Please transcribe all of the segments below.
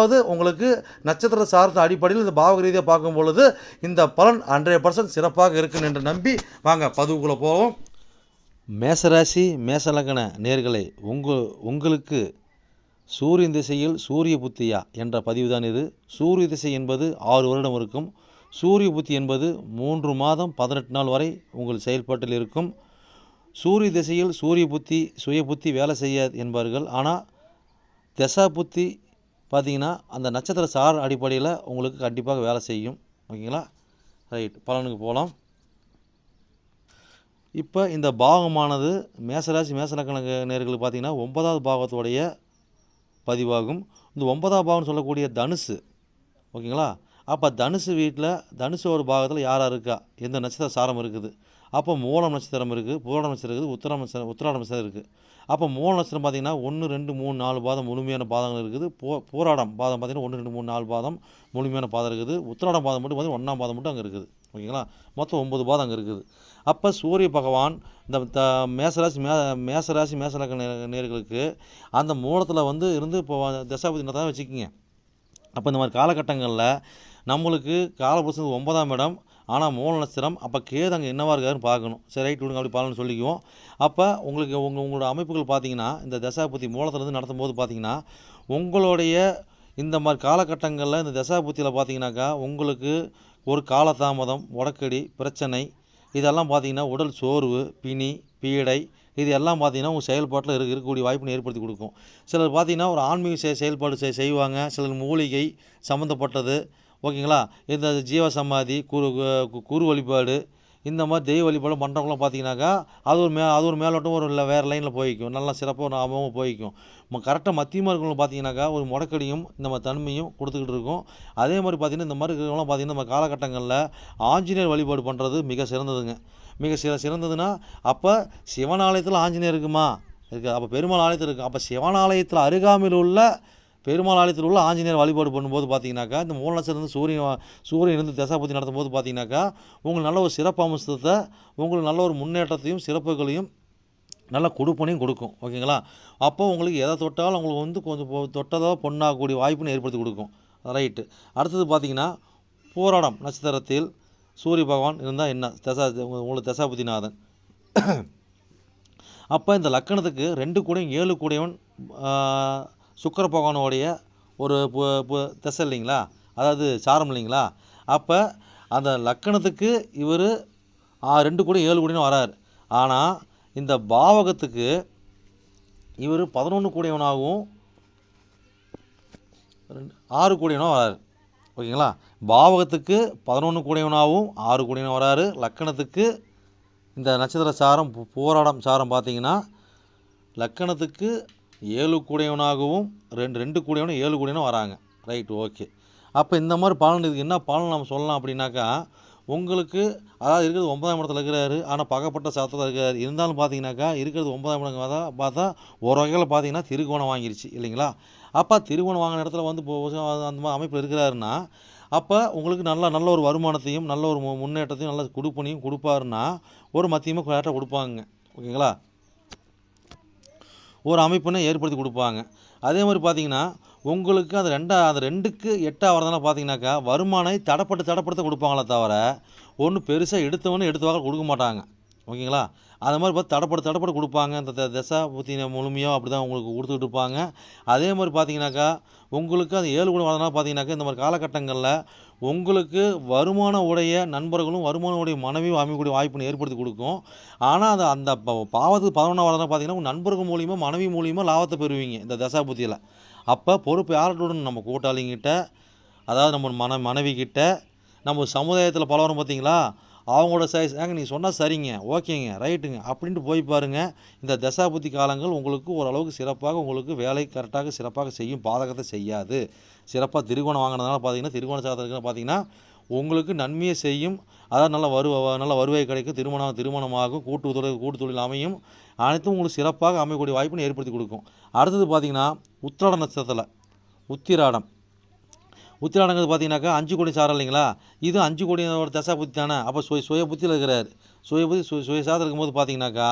அதாவது உங்களுக்கு நட்சத்திர சார்ந்த அடிப்படையில் இந்த பாவக ரீதியாக பார்க்கும் பொழுது இந்த பலன் ஹண்ட்ரட் பர்சன்ட் சிறப்பாக இருக்குன்னு என்று நம்பி வாங்க பதிவுக்குள்ளே போவோம். மேசராசி மேசலக்கண நேர்களை உங்கள் உங்களுக்கு சூரியன் திசையில் சூரிய புத்தியா என்ற பதிவு தான் இது. சூரிய திசை என்பது ஆறு வருடம் இருக்கும். சூரிய புத்தி என்பது மூன்று மாதம் பதினெட்டு நாள் வரை உங்கள் செயல்பாட்டில் இருக்கும். சூரிய திசையில் சூரிய புத்தி சுய புத்தி வேலை செய்யாது என்பார்கள். ஆனால் தசா புத்தி பார்த்தீங்கன்னா அந்த நட்சத்திர சார் அடிப்படையில் உங்களுக்கு கண்டிப்பாக வேலை செய்யும். ஓகேங்களா? ரைட் பலனுக்கு போகலாம் இப்போ இந்த பாகமானது மேசராசி மேசலக்கண நேர்களுக்கு பார்த்தீங்கன்னா ஒன்பதாவது பாகத்துடைய பதிவாகும். இந்த ஒன்பதாவது பாகம்னு சொல்லக்கூடிய தனுசு ஓகேங்களா? அப்போ தனுசு வீட்டில் தனுசு ஒரு பாகத்தில் யாராக இருக்கா? எந்த நட்சத்திர சாரம் இருக்குது? அப்போ மூலம் நட்சத்திரம் இருக்குது பூரண நட்சத்திரம் இருக்குது உத்தரம் நட்சத்திரம் உத்திராட நட்சத்திரம் இருக்குது அப்போ மூல நட்சத்திரம் பார்த்தீங்கன்னா ஒன்று ரெண்டு மூணு நாலு பாதம் முழுமையான பாதங்கள் இருக்குது. போ போராடம் பாதம் பார்த்தீங்கன்னா ஒன்று ரெண்டு மூணு நாலு பாதம் முழுமையான பாதம் இருக்குது. உத்திராடம் பாதம் மட்டும் பார்த்தீங்கன்னா ஒன்றாம் பாதம் மட்டும் அங்கே இருக்குது. ஓகேங்களா? மொத்தம் ஒம்பது பாதம் அங்கே இருக்குது. அப்போ சூரிய பகவான் இந்த த மேசராசி மே மேசராசி மேசலக்க நேர்களுக்கு அந்த மூலத்தில் வந்து இருந்து இப்போ தசாபதி தான் வச்சுக்கிங்க. அப்போ இந்த மாதிரி காலகட்டங்களில் நம்மளுக்கு காலபுருஷன் ஒன்பதாம் இடம் ஆனால் மூல நட்சத்திரம் அப்போ கேது அங்கே என்னவாக இருக்காருன்னு பார்க்கணும். சரி ரைட் விடுங்க அப்படி பாலன்னு சொல்லிக்குவோம். அப்போ உங்களுக்கு உங்கள் உங்களோட அமைப்புகள் பார்த்தீங்கன்னா இந்த தசாபுத்தி மூலத்திலேருந்து நடத்தும் போது பார்த்தீங்கன்னா உங்களுடைய இந்த மாதிரி காலகட்டங்களில் இந்த தசாபுத்தியில் பார்த்தீங்கன்னாக்கா உங்களுக்கு ஒரு காலதாமதம் உடக்கடி பிரச்சனை இதெல்லாம் பார்த்தீங்கன்னா உடல் சோர்வு பிணி பீடை இது எல்லாம் பார்த்தீங்கன்னா உங்கள் செயல்பாட்டில் இருக்க இருக்கக்கூடிய வாய்ப்பினை ஏற்படுத்தி கொடுக்கும். சிலர் பார்த்தீங்கன்னா ஒரு ஆன்மீக செயல்பாடு செய்வாங்க. சிலர் மூலிகை சம்மந்தப்பட்டது ஓகேங்களா? இந்த ஜீவ சமாதி குரு குரு வழிபாடு இந்த மாதிரி தெய்வ வழிபாடு பண்ணுறவங்களாம் பார்த்தீங்கன்னாக்கா அது ஒரு மே அது ஒரு மேலோட்டம் ஒரு இல்லை வேறு லைனில் போய்க்கும். நல்லா சிறப்பாக ஒரு ஞாபகமாக போய்க்கும். கரெக்டாக மத்தியமாக இருக்கிறவங்க பார்த்தீங்கன்னாக்கா ஒரு முடக்கடியும் இந்த மாதிரி தன்மையும் கொடுத்துக்கிட்டு இருக்கும். அதே மாதிரி பார்த்தீங்கன்னா இந்த மாதிரி இருக்கிறவங்களாம் பார்த்தீங்கன்னா நம்ம காலகட்டங்களில் ஆஞ்சநேயர் வழிபாடு பண்ணுறது மிக சிறந்ததுங்க. மிக சிற சிறந்ததுன்னா அப்போ சிவன் ஆலயத்தில் ஆஞ்சநேயர் இருக்குமா? இருக்குது அப்போ பெருமாள் ஆலயத்தில் இருக்குது அப்போ சிவன் ஆலயத்தில் அருகாமையில் உள்ள பெருமாள் ஆலயத்தில் உள்ள ஆஞ்சநேயர் வழிபாடு பண்ணும்போது பார்த்தீங்கன்னாக்கா இந்த மூல நட்சத்திரம் சூரியன் சூரியன் இருந்து தசாபதி நடத்தும்போது பார்த்தீங்கன்னாக்கா உங்களுக்கு நல்ல ஒரு சிறப்பு அம்சத்தை உங்களுக்கு நல்ல ஒரு முன்னேற்றத்தையும் சிறப்புகளையும் நல்ல கொடுப்பனையும் கொடுக்கும். ஓகேங்களா? அப்போ உங்களுக்கு எதை தொட்டாலும் உங்களுக்கு வந்து கொஞ்சம் தொட்டதாக தொட்டதோ பொண்ணாகக்கூடிய வாய்ப்புன்னு ஏற்படுத்தி கொடுக்கும். ரைட்டு. அடுத்தது பார்த்தீங்கன்னா போராடம் நட்சத்திரத்தில் சூரிய பகவான் இருந்தால் என்ன? தசா உங்களுக்கு தசாபதிநாதன். அப்போ இந்த லக்கணத்துக்கு ரெண்டு கூடையும் ஏழு கூடையவன் சுக்கர பகவானுடைய ஒரு பு- பு- திசை இல்லைங்களா? அதாவது சாரம் இல்லைங்களா? அப்போ அந்த லக்கணத்துக்கு இவர் ரெண்டு கோடி ஏழு கோடின்னு வரார். ஆனால் இந்த பாவகத்துக்கு இவர் பதினொன்று கூடியவனாகவும் ரெண்டு ஆறு கூடியவனாக வராரு. ஓகேங்களா? பாவகத்துக்கு பதினொன்று கூடியவனாகவும் ஆறு கூடியவன் வராரு. லக்கணத்துக்கு இந்த நட்சத்திர சாரம் பு- போராடம் சாரம் பார்த்தீங்கன்னா லக்கணத்துக்கு ஏழு கூடையவனாகவும் ரெண்டு ரெண்டு கூடையவனும் ஏழு கூடையவனும் வராங்க. ரைட் ஓகே அப்போ இந்த மாதிரி பலன் இதுக்கு என்ன பலன் நம்ம சொல்லலாம் அப்படின்னாக்கா உங்களுக்கு அதாவது இருக்கிறது ஒன்பதாம் இடத்துல இருக்கிறாரு ஆனால் பகப்பட்ட சத்தத்தில் இருக்கிறாரு. இருந்தாலும் பார்த்தீங்கன்னாக்கா இருக்கிறது ஒன்பதாம் இடம் பார்த்தா பார்த்தா ஒரு வகையில் பார்த்தீங்கன்னா திருகோணம் வாங்கிருச்சு இல்லைங்களா? அப்போ திருகோணம் வாங்கின இடத்துல வந்து அந்த மாதிரி அமைப்பில் இருக்கிறாருன்னா அப்போ உங்களுக்கு நல்ல நல்ல ஒரு வருமானத்தையும் நல்ல ஒரு மு- முன்னேற்றத்தையும் நல்ல கொடுப்பனையும் கொடுப்பாருன்னா ஒரு மத்தியமாக கரெக்டாக கொடுப்பாங்க. ஓகேங்களா? ஒரு அமைப்பினை ஏற்படுத்தி கொடுப்பாங்க. அதே மாதிரி பார்த்தீங்கன்னா உங்களுக்கு அந்த ரெண்டா அது ரெண்டுக்கு எட்டாக வரதுனால பார்த்தீங்கன்னாக்கா வருமானம் தடப்பட்டு தடப்படுத்த கொடுப்பாங்களே தவிர ஒன்று பெருசாக எடுத்தவொன்னே எடுத்தவாக கொடுக்க மாட்டாங்க. ஓகேங்களா? அது மாதிரி பார்த்து தடப்பட்டு தடப்பட்டு கொடுப்பாங்க. இந்த த- தசா புத்தி முழுமையாக அப்படி தான் உங்களுக்கு கொடுத்துக்கிட்டு இருப்பாங்க. அதே மாதிரி பார்த்தீங்கன்னாக்கா உங்களுக்கு அந்த ஏழு குணம் வரதுனால பார்த்தீங்கன்னாக்கா இந்த மாதிரி காலகட்டங்களில் உங்களுக்கு வருமானம் உடைய நண்பர்களும் வருமானம் உடைய மனைவியும் அமைக்கக்கூடிய வாய்ப்பினை ஏற்படுத்தி கொடுக்கும். ஆனால் அந்த அந்த ப- பாவத்துக்கு பதினொன்றாம் வரதுனால பார்த்தீங்கன்னா உங்கள் நண்பர்கள் மூலியமா மனைவி மூலியமாக லாபத்தை பெறுவீங்க இந்த தசா புத்தியில். அப்போ பொறுப்பு யார்கிட்ட நம்ம கூட்டாளிங்கிட்ட அதாவது நம்ம மன மனைவி கிட்ட நம்ம சமுதாயத்தில் பலவரும் பார்த்தீங்களா அவங்களோட சைஸ் ஏங்க நீங்கள் சொன்னால் சரிங்க. ஓகேங்க ரைட்டுங்க அப்படின்ட்டு போய் பாருங்கள் இந்த தசாபுத்தி காலங்கள் உங்களுக்கு ஓரளவுக்கு சிறப்பாக உங்களுக்கு வேலை கரெக்டாக சிறப்பாக செய்யும். பாதகத்தை செய்யாது. சிறப்பாக திருகோணம் வாங்கினதுனால பார்த்தீங்கன்னா திருகோண சாதத்துக்கு பார்த்தீங்கன்னா உங்களுக்கு நன்மையை செய்யும். அதாவது நல்ல வரு நல்ல வருவாய் கிடைக்கும். திருமணம் திருமணமாகும். கூட்டு தொழில் கூட்டு தொழில் அமையும். அனைத்தும் உங்களுக்கு சிறப்பாக அமையக்கூடிய வாய்ப்பினை ஏற்படுத்தி கொடுக்கும். அடுத்தது பார்த்தீங்கன்னா உத்திராட நட்சத்திரத்தில். உத்திராடம். உத்திராடங்கிறது பார்த்தீங்கன்னாக்கா அஞ்சு கோடி சாரம் இல்லைங்களா? இது அஞ்சு கோடியோட தசா புத்தி தானே? அப்போ சுய சுய புத்தியில் இருக்கிறார். சுய புத்தி சுய சுய சாதம் இருக்கும்போது பார்த்தீங்கன்னாக்கா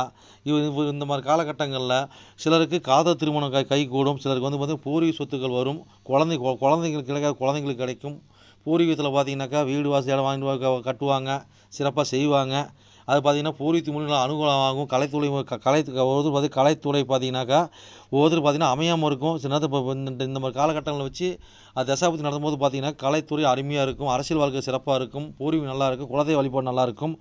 இவர் இந்த மாதிரி காலகட்டங்களில் சிலருக்கு காதல் திருமணம் கை கை கூடும். சிலருக்கு வந்து பார்த்தீங்கன்னா பூர்வீக சொத்துக்கள் வரும். குழந்தை குழந்தைங்களுக்கு கிடைக்காத குழந்தைங்களுக்கு கிடைக்கும். பூர்வீகத்தில் பார்த்தீங்கன்னாக்கா வீடு வாசி இடம் வாங்கிட்டு கட்டுவாங்க. சிறப்பாக செய்வாங்க. அது பார்த்தீங்கன்னா பூர்வீகத்து மூலியமாக அனுகூலமாகவும் கலைத்துறை கலை ஒவ்வொரு பார்த்து கலைத்துறை பார்த்தீங்கன்னாக்கா ஒவ்வொருத்தர் பார்த்தீங்கன்னா அமையாமல் இருக்கும். சில நேரத்தில் இப்போ இந்த இந்த மாதிரி காலகட்டங்களை வச்சு அது தசாபதி நடத்தும்போது பார்த்தீங்கன்னா கலைத்துறை அருமையாக இருக்கும். அரசியல் வாழ்க்கை சிறப்பாக இருக்கும். பூர்வீகம் நல்லா இருக்கும். குலதெய்வ வழிபாடு நல்லா இருக்கும்.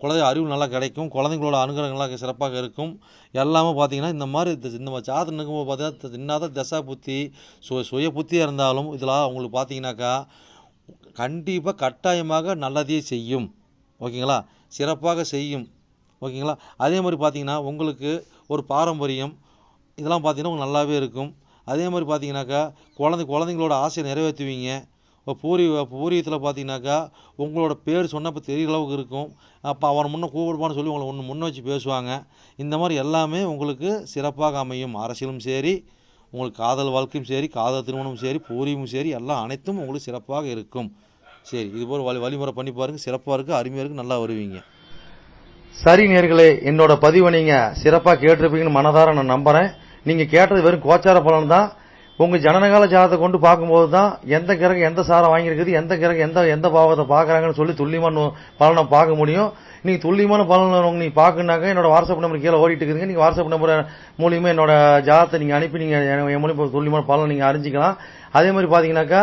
குலதெய்வ அறிவு நல்லா கிடைக்கும். குழந்தைங்களோட அனுகிரகங்களாக சிறப்பாக இருக்கும். எல்லாமே பார்த்தீங்கன்னா இந்த மாதிரி இந்த மாதிரி சாதனை இருக்கும்போது பார்த்தீங்கன்னா என்னதான் தசா புத்தி சு சுய புத்தியாக இருந்தாலும் இதில் அவங்களுக்கு பார்த்தீங்கன்னாக்கா கண்டிப்பாக கட்டாயமாக நல்லதே செய்யும். ஓகேங்களா? சிறப்பாக செய்யும். ஓகேங்களா? அதே மாதிரி பார்த்தீங்கன்னா உங்களுக்கு ஒரு பாரம்பரியம் இதெல்லாம் பார்த்தீங்கன்னா உங்களுக்கு நல்லாவே இருக்கும். அதே மாதிரி பார்த்தீங்கன்னாக்கா குழந்தை குழந்தைங்களோட ஆசையை நிறைவேற்றுவீங்க. இப்போ பூர்வீகத்தில் பார்த்தீங்கன்னாக்கா உங்களோட பேர் சொன்னப்போ தெரிகிற அளவுக்கு இருக்கும். அப்போ அவனை முன்ன கூப்பிடுப்பான்னு சொல்லி உங்களை ஒன்று முன்ன வச்சு பேசுவாங்க. இந்த மாதிரி எல்லாமே உங்களுக்கு சிறப்பாக அமையும். அரசியலும் சரி உங்களுக்கு காதல் வாழ்க்கையும் சரி காதல் திருமணமும் சரி பூர்வீகமும் சரி எல்லாம் அனைத்தும் உங்களுக்கு சிறப்பாக இருக்கும். சரி இதுபோல் வழி வழிமுறை பண்ணி பாருங்கள் சிறப்பாக இருக்குது அருமையாக இருக்குது நல்லா வருவீங்க. சரி நேர்களே என்னோட பதிவை நீங்க சிறப்பா கேட்டிருப்பீங்கன்னு மனதார நான் நம்புறேன். நீங்க கேட்டது வெறும் கோச்சார பலன் தான். உங்க ஜனனகால ஜாதத்தை கொண்டு பார்க்கும்போது தான் எந்த கிரகம் எந்த சாரம் வாங்கியிருக்குது எந்த கிரகம் எந்த எந்த பாவத்தை பார்க்குறாங்கன்னு சொல்லி துல்லியமான பலனை பார்க்க முடியும். நீங்க துல்லியமான பலன் நீங்க பார்க்கணுனாக்க என்னோட வாட்ஸ்அப் நம்பர் கீழே ஓடிட்டு இருக்குதுங்க. நீங்க வாட்ஸ்அப் நம்பர் மூலியமா என்னோட ஜாதத்தை நீங்க அனுப்பி நீங்க என் என் மூலியமா துல்லியமான பலனை நீங்க அறிஞ்சிக்கலாம். அதே மாதிரி பாத்தீங்கன்னாக்கா